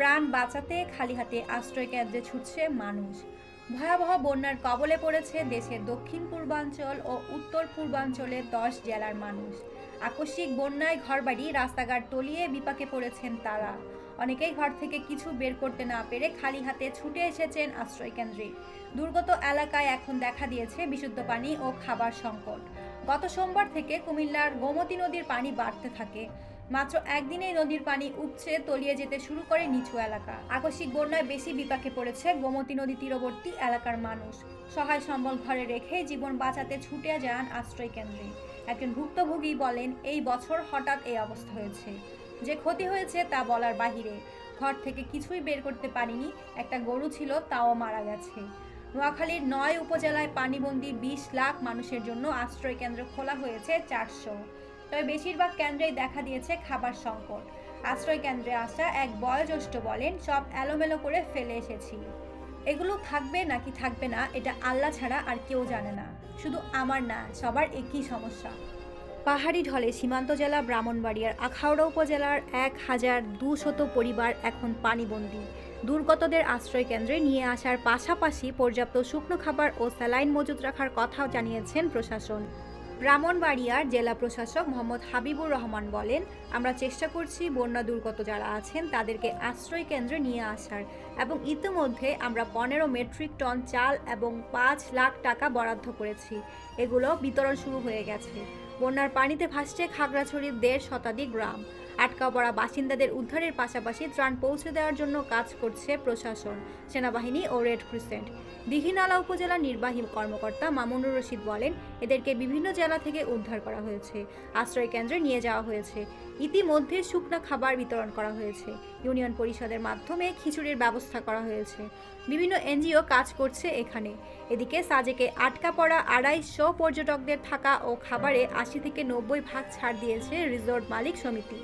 প্রাণ বাঁচাতে খালি হাতে আশ্রয় কেন্দ্রে ছুটছে মানুষ। ভয়াবহ বন্যার কবলে পড়েছে দেশের দক্ষিণ পূর্বাঞ্চল ও উত্তর পূর্বাঞ্চলের দশ জেলার মানুষ। আকস্মিক বন্যায় ঘরবাড়ি, রাস্তাঘাট তলিয়ে বিপাকে পড়েছেন তারা। অনেকেই ঘর থেকে কিছু বের করতে না পেরে খালি হাতে ছুটে এসেছেন আশ্রয় কেন্দ্রে। দুর্গত এলাকায় এখন দেখা দিয়েছে বিশুদ্ধ পানি ও খাবার সংকট। গত সোমবার থেকে কুমিল্লার গোমতী নদীর পানি বাড়তে থাকে। মাত্র একদিনেই নদীর পানি উপচে তলিয়ে যেতে শুরু করে নিচু এলাকা। আকস্মিক বন্যায় বেশি বিপাকে পড়েছে গোমতী নদী তীরবর্তী এলাকার মানুষ। সহায় সম্বল ঘরে রেখে জীবন বাঁচাতে ছুটে যান আশ্রয় কেন্দ্রে। একজন ভুক্তভোগী বলেন, এই বছর হঠাৎ এই অবস্থা হয়েছে। যে ক্ষতি হয়েছে তা বলার বাহিরে ঘর থেকে কিছুই বের করতে পারিনি। একটা গরু ছিল, তাও মারা গেছে। নোয়াখালীর নয় উপজেলায় পানিবন্দী বিশ লাখ মানুষের জন্য আশ্রয় কেন্দ্র খোলা হয়েছে চারশো। তবে বেশিরভাগ কেন্দ্রেই দেখা দিয়েছে খাবার সংকট। আশ্রয় কেন্দ্রে আসা এক বয়োজ্যেষ্ঠ বলেন, সব এলোমেলো করে ফেলে এসেছি। এগুলো থাকবে নাকি থাকবে না, এটা আল্লাহ ছাড়া আর কেউ জানে না। শুধু আমার না, সবার একই সমস্যা। পাহাড়ি ঢলে সীমান্ত জেলা ব্রাহ্মণবাড়িয়ার আখাউড়া উপজেলার এক হাজার দুশত পরিবার এখন পানিবন্দী। দুর্গতদের আশ্রয় কেন্দ্রে নিয়ে আসার পাশাপাশি পর্যাপ্ত শুকনো খাবার ও স্যালাইন মজুত রাখার কথাও জানিয়েছেন প্রশাসন। ব্রাহ্মণবাড়িয়ার জেলা প্রশাসক মোহাম্মদ হাবিবুর রহমান বলেন, আমরা চেষ্টা করছি বন্যা দুর্গত যারা আছেন তাদেরকে আশ্রয় কেন্দ্রে নিয়ে আসার এবং ইতিমধ্যে আমরা পনেরো মেট্রিক টন চাল এবং পাঁচ লাখ টাকা বরাদ্দ করেছি। এগুলো বিতরণ শুরু হয়ে গেছে। বন্যার পানিতে ভাসছে খাগড়াছড়ির দেড় শতাধিক গ্রাম। আটকা পড়া বাসিন্দাদের উদ্ধারের পাশাপাশি ত্রাণ পৌঁছে দেওয়ার জন্য কাজ করছে প্রশাসন, সেনাবাহিনী ও রেড ক্রিসেন্ট। দিঘিনালা উপজেলা নির্বাহী কর্মকর্তা মামুনুর রশিদ বলেন, এদেরকে বিভিন্ন জেলা থেকে উদ্ধার করা হয়েছে আশ্রয় কেন্দ্রে নিয়ে যাওয়া হয়েছে। ইতিমধ্যে শুকনো খাবার বিতরণ করা হয়েছে। ইউনিয়ন পরিষদের মাধ্যমে খিচুড়ির ব্যবস্থা করা হয়েছে। বিভিন্ন এনজিও কাজ করছে এখানে। এদিকে সাজেকে আটকা পড়া আড়াইশো পর্যটকদের থাকা ও খাবারে আশি থেকে নব্বই ভাগ ছাড় দিয়েছে রিসোর্ট মালিক সমিতি।